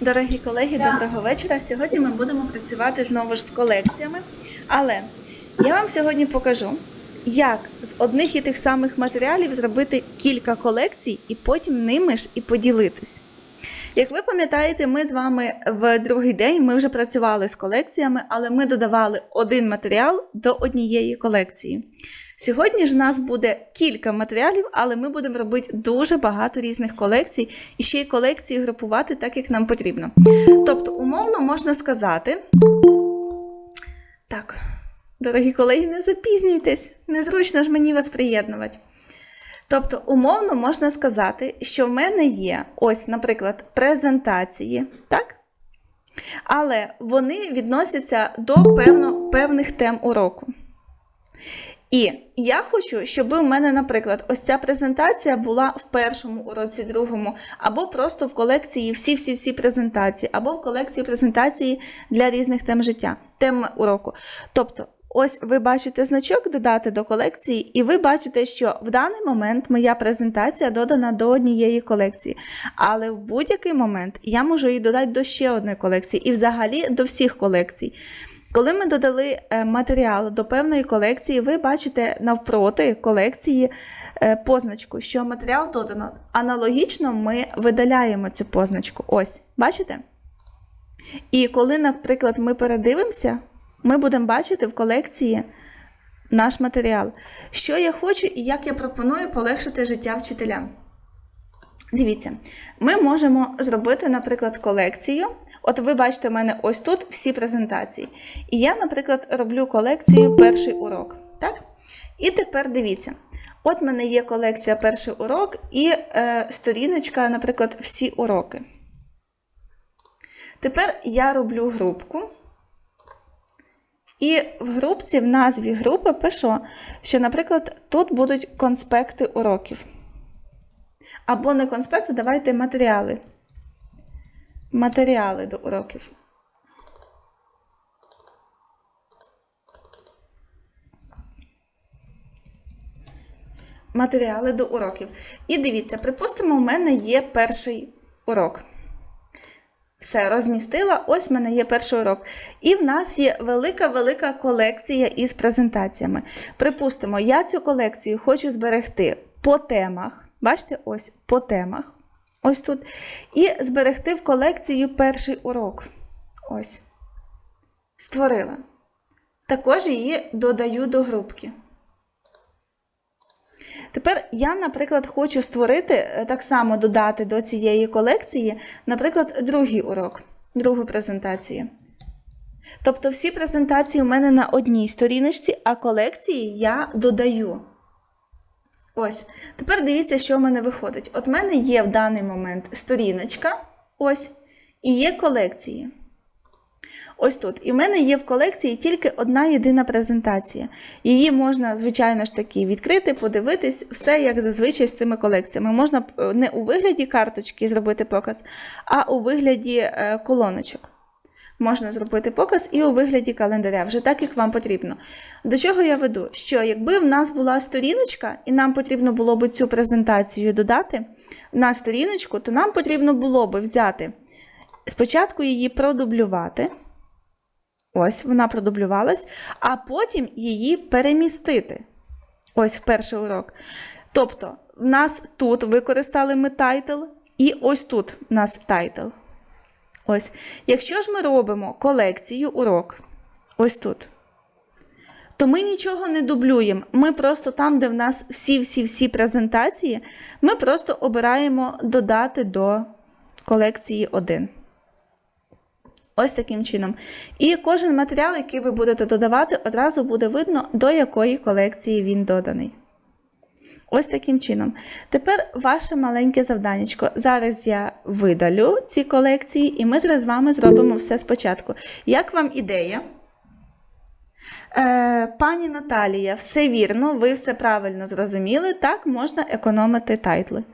Дорогі колеги, доброго вечора. Сьогодні ми будемо працювати знову ж з колекціями. Але я вам сьогодні покажу, як з одних і тих самих матеріалів зробити кілька колекцій і потім ними ж і поділитись. Як ви пам'ятаєте, ми з вами в другий день ми вже працювали з колекціями, але ми додавали один матеріал до однієї колекції. Сьогодні ж у нас буде кілька матеріалів, але ми будемо робити дуже багато різних колекцій і ще й колекції групувати так, як нам потрібно. Тобто, умовно можна сказати. Так, дорогі колеги, не запізнюйтесь, незручно ж мені вас приєднувати. Тобто, умовно можна сказати, що в мене є ось, наприклад, презентації, так? Але вони відносяться до певно, певних тем уроку. І я хочу, щоб у мене, наприклад, ось ця презентація була в першому уроці, другому, або просто в колекції всі-всі-всі презентації, або в колекції презентації для різних тем життя, тем уроку. Тобто, ось ви бачите значок додати до колекції, і ви бачите, що в даний момент моя презентація додана до однієї колекції. Але в будь-який момент я можу її додати до ще одної колекції і взагалі до всіх колекцій. Коли ми додали е, матеріал до певної колекції, ви бачите навпроти колекції е, позначку, що матеріал додано. Аналогічно ми видаляємо цю позначку. Ось, бачите? І коли, наприклад, ми передивимося, ми будемо бачити в колекції наш матеріал. Що я хочу і як я пропоную полегшити життя вчителям. Дивіться, ми можемо зробити, наприклад, колекцію. От ви бачите, у мене ось тут всі презентації. І я, наприклад, роблю колекцію перший урок. Так? І тепер дивіться. От в мене є колекція перший урок і е, сторіночка, наприклад, всі уроки. Тепер я роблю групку. І в групці, в назві групи пишу, що, наприклад, тут будуть конспекти уроків. Або не конспекти, давайте матеріали. Матеріали до уроків. Матеріали до уроків. І дивіться, припустимо, у мене є перший урок. Все, розмістила. Ось в мене є перший урок. І в нас є велика-велика колекція із презентаціями. Припустимо, я цю колекцію хочу зберегти по темах. Бачите, ось по темах. Ось тут. І зберегти в колекцію перший урок. Ось. Створила. Також її додаю до групки. Тепер я, наприклад, хочу створити, е, так само додати до цієї колекції, наприклад, другий урок, другу презентацію. Тобто всі презентації у мене на одній сторіночці, а колекції я додаю. Ось. Тепер дивіться, що в мене виходить. От в мене є в даний момент сторіночка, ось, і є колекції. Ось тут. І в мене є в колекції тільки одна єдина презентація. Її можна, звичайно ж таки, відкрити, подивитись, все як зазвичай з цими колекціями. Можна е, не у вигляді карточки зробити показ, а у вигляді е, колоночок. Можна зробити показ і у вигляді календаря, вже так, як вам потрібно. До чого я веду? Що якби в нас була сторіночка, і нам потрібно було б цю презентацію додати на сторіночку, то нам потрібно було б взяти спочатку її продублювати. Ось вона продублювалась, а потім її перемістити. Ось в перший урок. Тобто, в нас тут використали ми тайтл, і ось тут в нас тайтл. Ось. Якщо ж ми робимо колекцію урок, ось тут, то ми нічого не дублюємо. Ми просто там, де в нас всі-всі-всі презентації, ми просто обираємо додати до колекції 1. Ось таким чином. І кожен матеріал, який ви будете додавати, одразу буде видно, до якої колекції він доданий. Ось таким чином. Тепер ваше маленьке завданнячко. Зараз я видалю ці колекції, і ми зараз з вами зробимо все спочатку. Як вам ідея? Е, Пані Наталія, все вірно, ви все правильно зрозуміли. Так можна економити тайтли.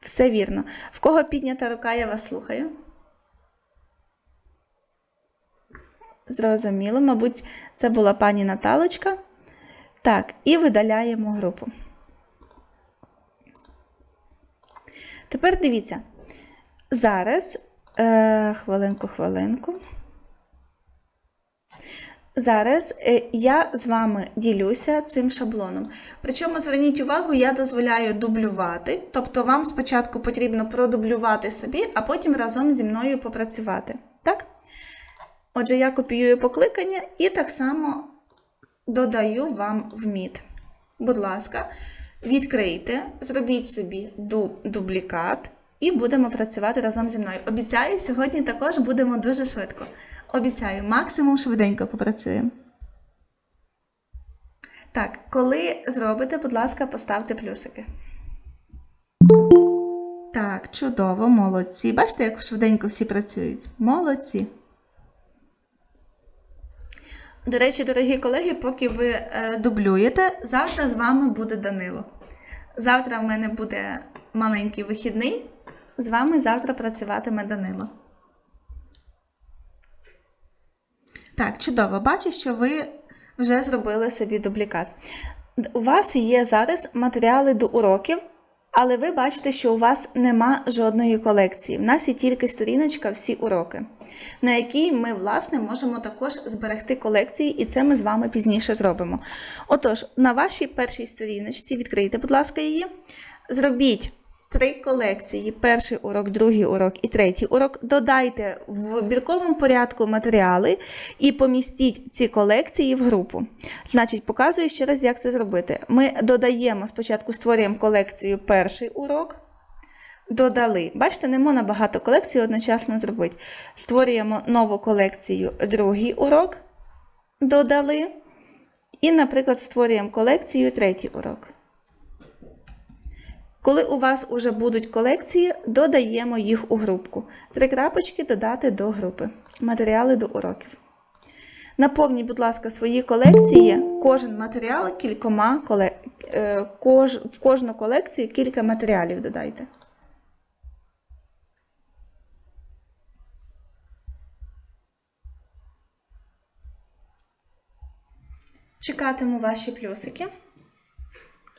Все вірно. В кого піднята рука, я вас слухаю. Зрозуміло, мабуть, це була пані Наталочка. Так, і видаляємо групу. Тепер дивіться. Зараз, е, хвилинку, хвилинку. Зараз е, я з вами ділюся цим шаблоном. Причому зверніть увагу, я дозволяю дублювати. Тобто вам спочатку потрібно продублювати собі, а потім разом зі мною попрацювати. Так? Отже, я копіюю покликання і так само додаю вам в мід. Будь ласка, відкрийте, зробіть собі дублікат і будемо працювати разом зі мною. Обіцяю, сьогодні також будемо дуже швидко. Обіцяю, максимум швиденько попрацюємо. Так, коли зробите, будь ласка, поставте плюсики. Так, чудово, молодці. Бачите, як швиденько всі працюють? Молодці. До речі, дорогі колеги, поки ви е, дублюєте, завтра з вами буде Данило. Завтра в мене буде маленький вихідний. З вами завтра працюватиме Данило. Так, чудово. Бачу, що ви вже зробили собі дублікат. У вас є зараз матеріали до уроків, але ви бачите, що у вас нема жодної колекції. В нас є тільки сторіночка всі уроки, на якій ми, власне, можемо також зберегти колекції, і це ми з вами пізніше зробимо. Отож, на вашій першій сторіночці відкрийте, будь ласка, її. Зробіть три колекції: перший урок, другий урок і третій урок. Додайте в бірковому порядку матеріали і помістіть ці колекції в групу. Значить, показую ще раз, як це зробити. Ми додаємо спочатку створюємо колекцію перший урок. Додали. Бачите, не можна багато колекцій одночасно зробити. Створюємо нову колекцію другий урок. Додали. І, наприклад, створюємо колекцію третій урок. Коли у вас вже будуть колекції, додаємо їх у групку. Три крапочки додати до групи. Матеріали до уроків. Наповніть, будь ласка, свої колекції, кожен матеріал кількома коле... е, в кожну колекцію кілька матеріалів додайте. Чекатиму ваші плюсики.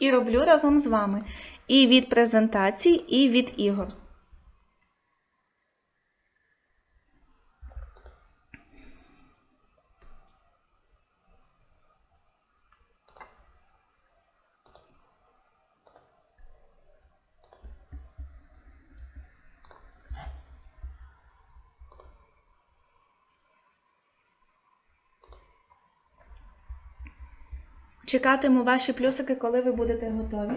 І роблю разом з вами. І від презентацій, і від ігор. Чекатиму ваші плюсики, коли ви будете готові.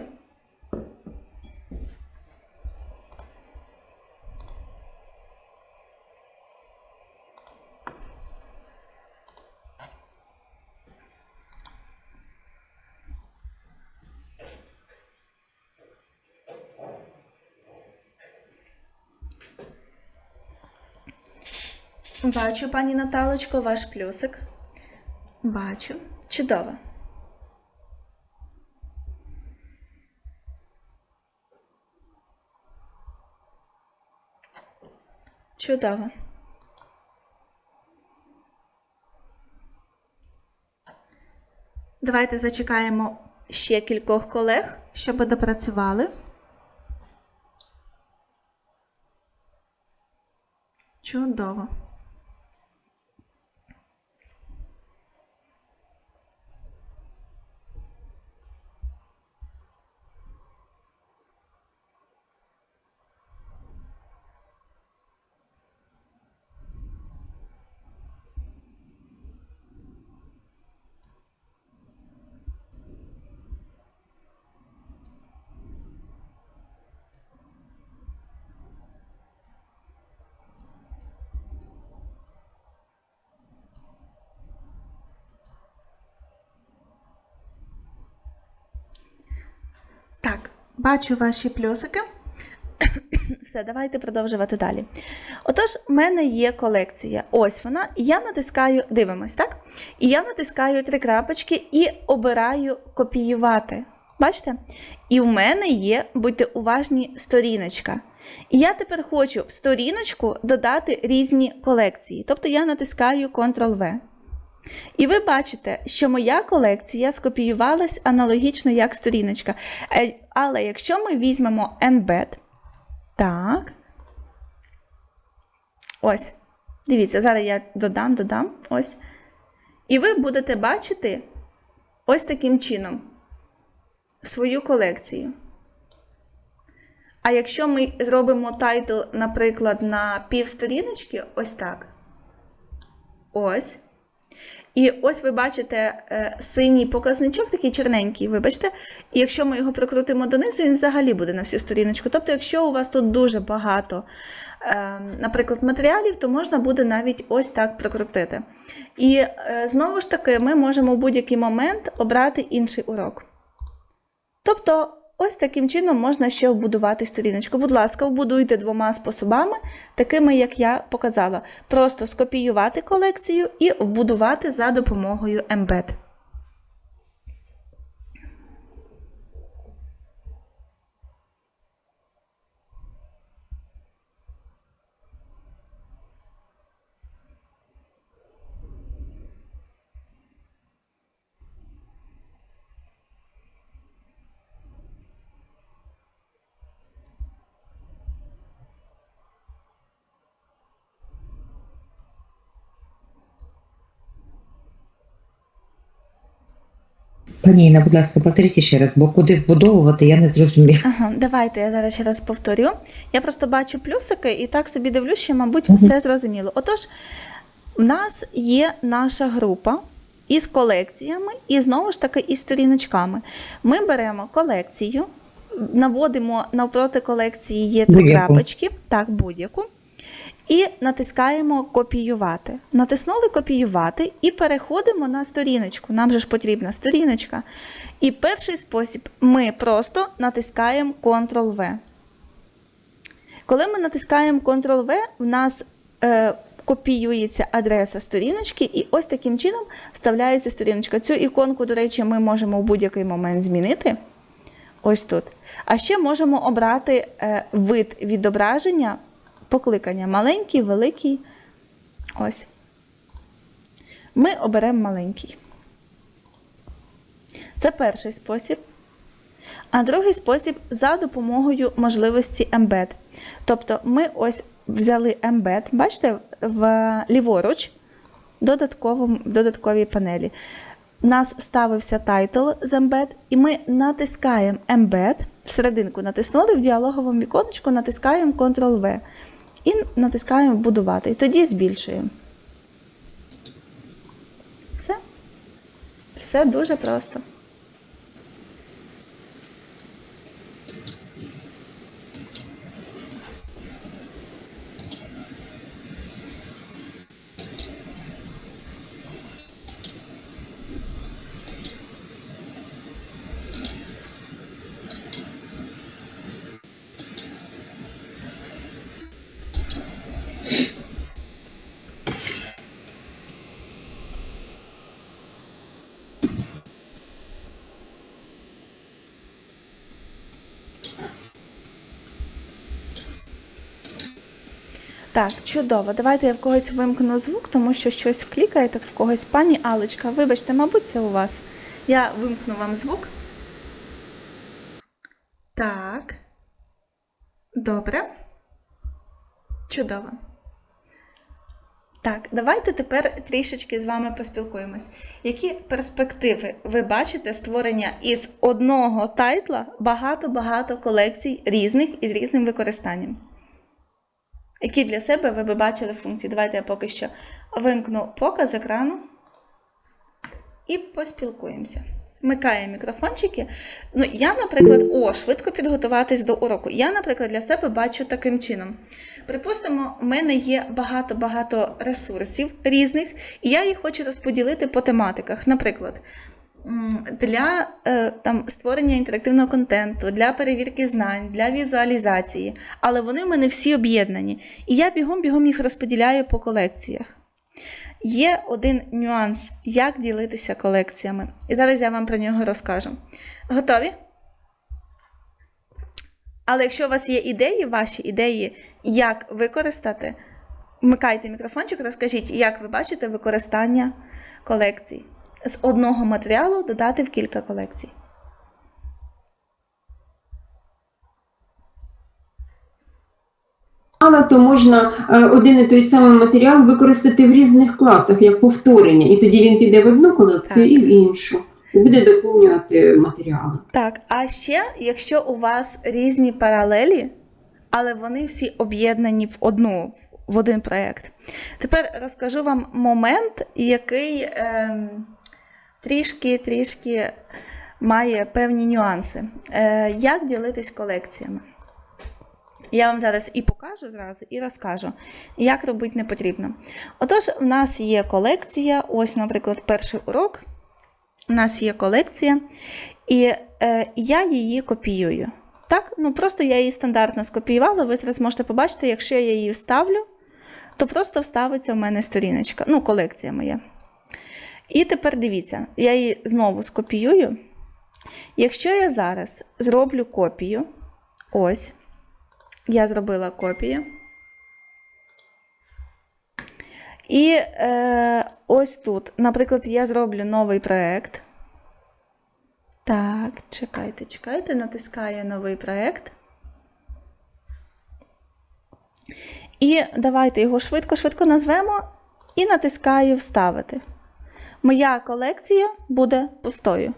Бачу, пані Наталочко, ваш плюсик. Бачу. Чудово. Чудово. Давайте зачекаємо ще кількох колег, щоб допрацювали. Чудово. Так, бачу ваші плюсики. Все, давайте продовжувати далі. Отож, в мене є колекція. Ось вона. Я натискаю, дивимось, так? І я натискаю три крапочки і обираю копіювати. Бачите? І в мене є, будьте уважні, сторіночка. І я тепер хочу в сторіночку додати різні колекції. Тобто я натискаю Ctrl-V. І ви бачите, що моя колекція скопіювалась аналогічно як сторіночка. Е, Але якщо ми візьмемо embed, Так. Ось. Дивіться, зараз я додам, додам. Ось. І ви будете бачити ось таким чином свою колекцію. А якщо ми зробимо тайтл, наприклад, на півсторіночки, ось так. Ось. І ось ви бачите е, синій показничок, такий чорненький, вибачте. І якщо ми його прикрутимо донизу, він взагалі буде на всю сторіночку. Тобто, якщо у вас тут дуже багато, е, наприклад, матеріалів, то можна буде навіть ось так прикрутити. І е, знову ж таки, ми можемо в будь-який момент обрати інший урок. Тобто, ось таким чином можна ще вбудувати сторіночку. Будь ласка, вбудуйте двома способами, такими, як я показала. Просто скопіювати колекцію і вбудувати за допомогою Embed. Пані Інна, будь ласка, повторіть ще раз, бо куди вбудовувати, я не зрозумів. Ага, давайте я зараз ще раз повторю. Я просто бачу плюсики і так собі дивлюсь, що, мабуть, Мгм. все зрозуміло. Отож, в нас є наша група із колекціями, і знову ж таки із сторіночками. Ми беремо колекцію, наводимо навпроти колекції є три крапочки, так, будь-яку. І натискаємо копіювати. Натиснули копіювати і переходимо на сторіночку. Нам же ж потрібна сторіночка. І перший спосіб ми просто натискаємо Ctrl-V. Коли ми натискаємо Ctrl-V, в нас е, копіюється адреса сторіночки, і ось таким чином вставляється сторіночка. Цю іконку, до речі, ми можемо в будь-який момент змінити. Ось тут. А ще можемо обрати е, вид відображення, покликання маленький, великий. Ось. Ми оберемо маленький. Це перший спосіб. А другий спосіб за допомогою можливості Embed. Тобто ми ось взяли Embed, бачите, в ліворуч в додатковій панелі. У нас вставився тайтл з Embed, і ми натискаємо Embed, всерединку натиснули в діалоговому віконечку, натискаємо Ctrl-V і натискаємо Будувати. І тоді збільшуємо. Все. Все дуже просто. Так, чудово. Давайте я в когось вимкну звук, тому що щось клікає, так в когось. Пані Алечка, вибачте, мабуть, це у вас. Я вимкну вам звук. Так. Добре. Чудово. Так, давайте тепер трішечки з вами поспілкуємось. Які перспективи ви бачите створення із одного тайтла багато-багато колекцій різних і з різним використанням? Які для себе ви би бачили функції? Давайте я поки що вимкну показ екрану і поспілкуємося. Вмикаю мікрофончики. Ну, я, наприклад, о, швидко підготуватись до уроку. Я, наприклад, для себе бачу таким чином. Припустимо, у мене є багато-багато ресурсів різних, і я їх хочу розподілити по тематиках. Наприклад, для е, там, створення інтерактивного контенту, для перевірки знань, для візуалізації. Але вони в мене всі об'єднані. І я бігом-бігом їх розподіляю по колекціях. Є один нюанс, як ділитися колекціями. І зараз я вам про нього розкажу. Готові? Але якщо у вас є ідеї, ваші ідеї, як використати, вмикайте мікрофончик, розкажіть, як ви бачите використання колекцій. З одного матеріалу додати в кілька колекцій. то можна е, один і той самий матеріал використати в різних класах як повторення, і тоді він піде в одну колекцію Так. і в іншу, і буде доповнювати матеріали. Так, а ще, якщо у вас різні паралелі, але вони всі об'єднані в одну, в один проєкт. Тепер розкажу вам момент, який ем, трішки, трішки має певні нюанси. Е, як ділитись колекціями? Я вам зараз і покажу зразу, і розкажу, як робити не потрібно. Отож, в нас є колекція, ось, наприклад, перший урок. У нас є колекція, і е, я її копіюю. Так, ну просто я її стандартно скопіювала. Ви зараз можете побачити, якщо я її вставлю, то просто вставиться в мене сторіночка, ну, колекція моя. І тепер дивіться, я її знову скопіюю. Якщо я зараз зроблю копію, ось, я зробила копію. І е, ось тут, наприклад, я зроблю новий проєкт. Так, чекайте, чекайте, натискаю новий проєкт. І давайте його швидко-швидко назвемо і натискаю Вставити. Моя колекція буде пустою.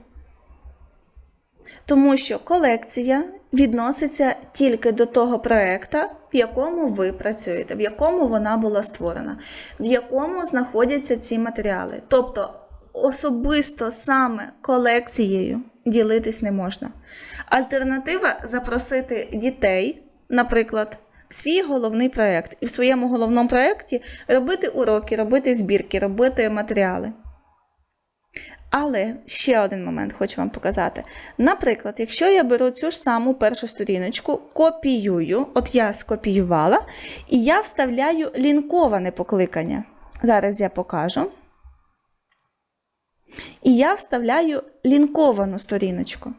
Тому що колекція відноситься тільки до того проекта, в якому ви працюєте, в якому вона була створена, в якому знаходяться ці матеріали. Тобто особисто саме колекцією ділитись не можна. Альтернатива запросити дітей, наприклад, в свій головний проєкт, і в своєму головному проєкті робити уроки, робити збірки, робити матеріали. Але ще один момент хочу вам показати. Наприклад, якщо я беру цю ж саму першу сторіночку, копіюю, от я скопіювала, і я вставляю лінковане покликання. Зараз я покажу. І я вставляю лінковану сторіночку.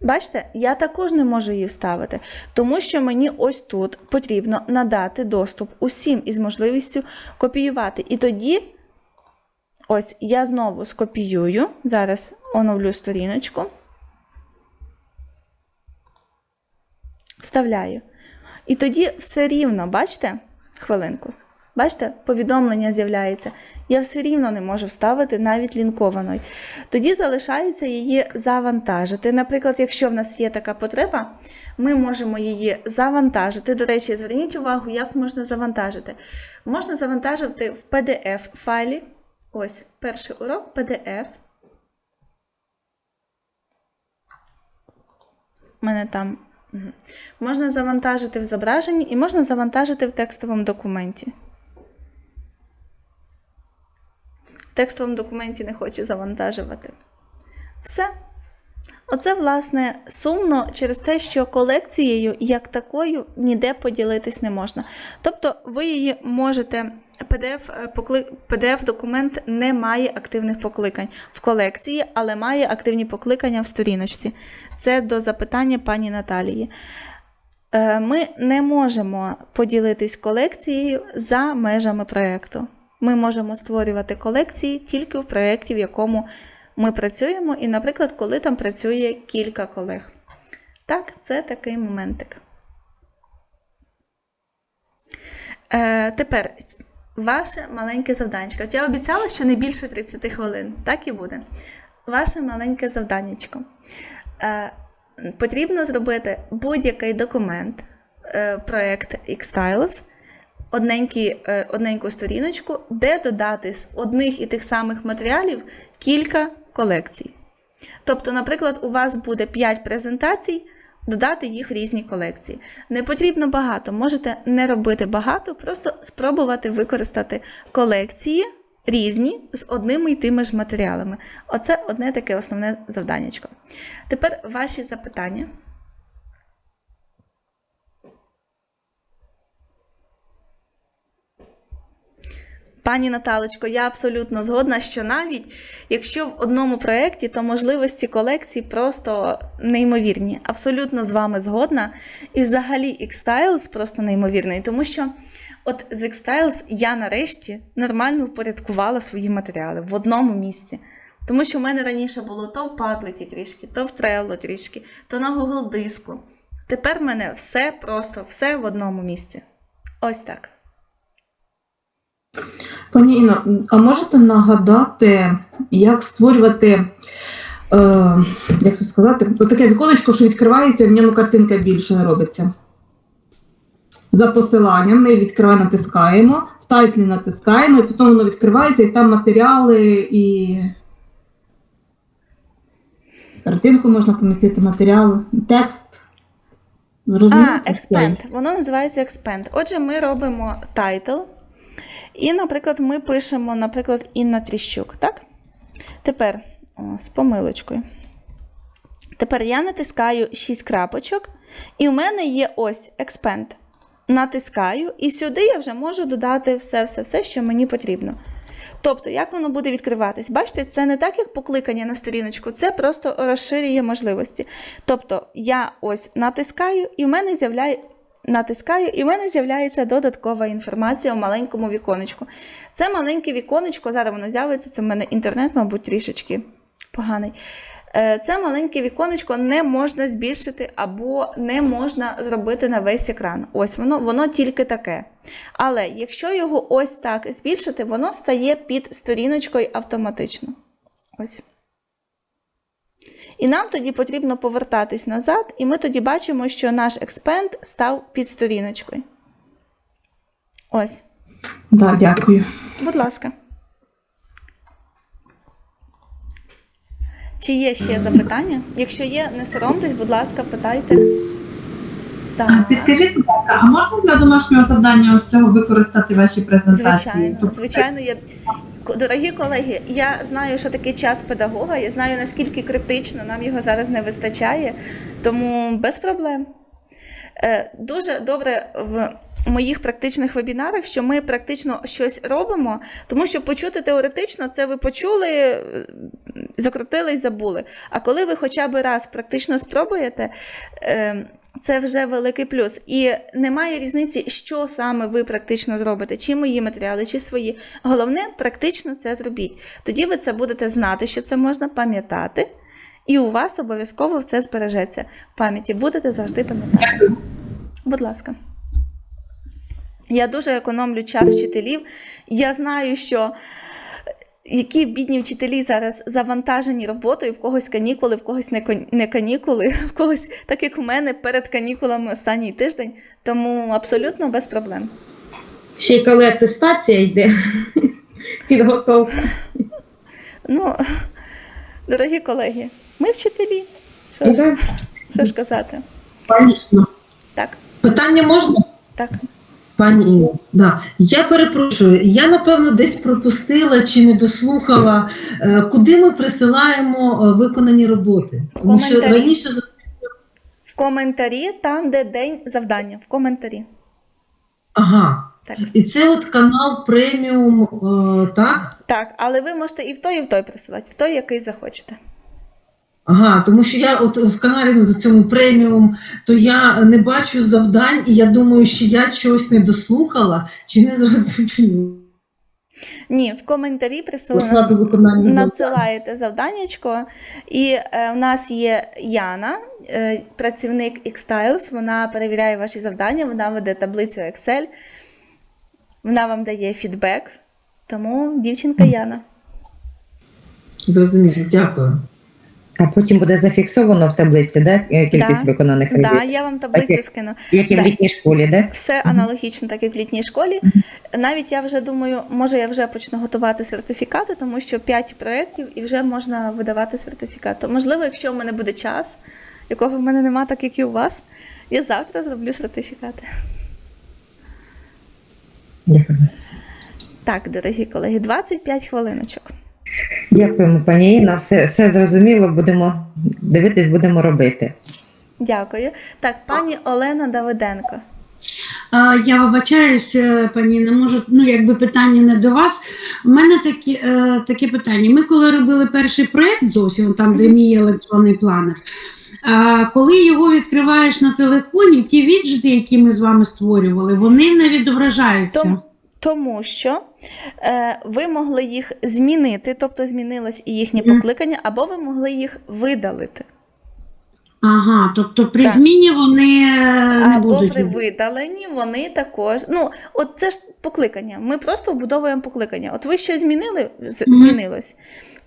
Бачите, я також не можу її вставити, тому що мені ось тут потрібно надати доступ усім із можливістю копіювати. І тоді. Ось я знову скопіюю. Зараз оновлю сторіночку. Вставляю. І тоді все рівно, бачите? Хвилинку. Бачите, повідомлення з'являється. Я все рівно не можу вставити навіть лінкованої. Тоді залишається її завантажити. Наприклад, якщо в нас є така потреба, ми можемо її завантажити. До речі, зверніть увагу, як можна завантажити. Можна завантажити в PDF-файлі. Ось перший урок PDF. У мене там можна завантажити в зображенні і можна завантажити в текстовому документі. В текстовому документі не хочу завантажувати. Все. Оце, власне, сумно через те, що колекцією, як такою, ніде поділитись не можна. Тобто, ви її можете. PDF, е, PDF-документ не має активних покликань в колекції, але має активні покликання в сторіночці. Це до запитання пані Наталії. Е, Ми не можемо поділитись колекцією за межами проєкту. Ми можемо створювати колекції тільки в проєкті, в якому ми працюємо, і, наприклад, коли там працює кілька колег. Так, це такий моментик. Е, тепер ваше маленьке завданечко. От я обіцяла, що не більше 30 хвилин. Так і буде. Ваше маленьке завданечко. Е, потрібно зробити будь-який документ, е, проєкт Xtiles, е, одненьку сторіночку, де додати з одних і тих самих матеріалів кілька колекцій. Тобто, наприклад, у вас буде 5 презентацій, додати їх в різні колекції. Не потрібно багато, можете не робити багато, просто спробувати використати колекції різні з одними й тими ж матеріалами. Оце одне таке основне завданнячко. Тепер ваші запитання. Пані Наталочко, я абсолютно згодна, що навіть якщо в одному проєкті, то можливості колекції просто неймовірні. Абсолютно з вами згодна. І взагалі X-Styles просто неймовірний, тому що от з X-Styles я нарешті нормально впорядкувала свої матеріали в одному місці. Тому що в мене раніше було то в Padlet трішки, то в Trello трішки, то на Google диску. Тепер в мене все просто, все в одному місці. Ось так. Пані Інно, а можете нагадати, як створювати, е, як це сказати, таке віконечко, що відкривається, і в ньому картинка більше не робиться. За посиланням ми відкриваємо, натискаємо, в тайтлі натискаємо, і потім воно відкривається, і там матеріали і. Картинку можна помістити, матеріал, текст. Зрозуміло? А, expand. Воно називається expand. Отже, ми робимо тайтл. І, наприклад, ми пишемо, наприклад, Інна Тріщук, так? Тепер о, з помилочкою. Тепер я натискаю 6 крапочок, і у мене є ось expand. Натискаю, і сюди я вже можу додати все-все-все, що мені потрібно. Тобто, як воно буде відкриватись? Бачите, це не так, як покликання на сторіночку, це просто розширює можливості. Тобто, я ось натискаю, і в мене. Натискаю, і в мене з'являється додаткова інформація у маленькому віконечку. Це маленьке віконечко, зараз воно з'явиться, це в мене інтернет, мабуть, трішечки поганий. Е, Це маленьке віконечко не можна збільшити або не можна зробити на весь екран. Ось воно, воно тільки таке. Але якщо його ось так збільшити, воно стає під сторіночкою автоматично. Ось. І нам тоді потрібно повертатись назад, і ми тоді бачимо, що наш експенд став під сторіночкою. Ось, Да, дякую. будь ласка. Чи є ще запитання? Якщо є, не соромтесь, будь ласка, питайте. Так, Підкажіть, будь ласка, а можна для домашнього завдання ось цього використати ваші презентації? звичайно, Тобто, звичайно, я. Дорогі колеги, я знаю, що таке час педагога, я знаю, наскільки критично нам його зараз не вистачає, тому без проблем. Е, Дуже добре в моїх практичних вебінарах, що ми практично щось робимо, тому що почути теоретично це ви почули, е, закрутили і забули. А коли ви хоча б раз практично спробуєте, е, це вже великий плюс. І немає різниці, що саме ви практично зробите, чи мої матеріали, чи свої. Головне, практично це зробіть. Тоді ви це будете знати, що це можна пам'ятати, і у вас обов'язково це збережеться. В пам'яті будете завжди пам'ятати. Будь ласка. Я дуже економлю час вчителів. Я знаю, що які бідні вчителі зараз завантажені роботою, в когось канікули, в когось не кон- не канікули, в когось, так як у мене, перед канікулами останній тиждень. Тому абсолютно без проблем. Ще й коли атестація йде, підготовка. Ну, дорогі колеги, ми вчителі. Що ж, що ж казати? Так, питання можна? так. Пані Інно, да. я перепрошую, я напевно десь пропустила чи не дослухала, е, куди ми присилаємо е, виконані роботи. Тому що раніше В коментарі, там, де день завдання, в коментарі. ага. Так. І це от канал преміум, е, так? Так, але ви можете і в той, і в той присилати, в той, який захочете. Ага, тому що я от в каналі ну, цьому преміум, то я не бачу завдань, і я думаю, що я чогось не дослухала чи не зрозуміла. Ні, в коментарі завдань. Надсилаєте завданнячко, і е, в нас є Яна, е, працівник Xtiles, вона перевіряє ваші завдання, вона веде таблицю Excel, вона вам дає фідбек. Тому дівчинка Яна. Зрозуміло, дякую. А потім буде зафіксовано в таблиці, да? е, кількість Да. виконаних робіт. Да, я вам таблицю Окей. скину. Як і в літній школі, да? Все аналогічно, так як в літній школі. Навіть я вже думаю, може я вже почну готувати сертифікати, тому що 5 проєктів і вже можна видавати сертифікат. То, можливо, якщо в мене буде час, якого в мене нема, так як і у вас, я завтра зроблю сертифікати. Дякую. Так, дорогі колеги, 25 хвилиночок. Дякуємо, пані Інна. Все, все зрозуміло, будемо дивитись, будемо робити. Дякую. Так, пані Олена Давиденко. Я вибачаюсь, е, пані, не можу, ну якби питання не до вас. У мене такі, е, таке питання. Ми коли робили перший проєкт зовсім, там, де мій електронний планер, а, коли його відкриваєш на телефоні, ті віджити, які ми з вами створювали, вони не відображаються. Тому- що е, ви могли їх змінити, тобто змінилось і їхнє покликання, або ви могли їх видалити. Ага, тобто при Так. зміні вони не Або будуть. при видаленні вони також. Ну, от це ж покликання. Ми просто вбудовуємо покликання. От ви щось змінили, змінилось.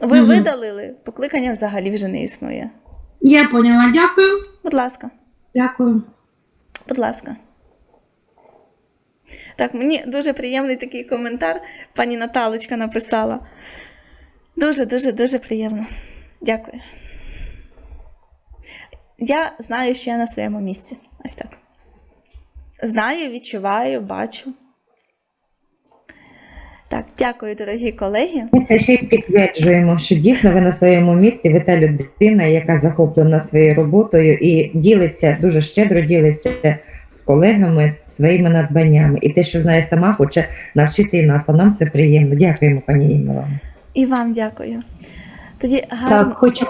Ви Мгм. видалили, покликання взагалі вже не існує. Я поняла, дякую. Будь ласка, Дякую. будь ласка. Так, мені дуже приємний такий коментар. Пані Наталочка написала. Дуже, дуже, дуже приємно. Дякую. Я знаю, що я на своєму місці. Ось так. Знаю, відчуваю, бачу. Так, дякую, дорогі колеги. Ми ще й підтверджуємо, що дійсно ви на своєму місці, ви та людина, яка захоплена своєю роботою і ділиться, дуже щедро ділиться з колегами своїми надбаннями. І те, що знає сама, хоче навчити і нас, а нам це приємно. Дякуємо, пані Інна. І вам дякую. Тоді гарно. Так, хочу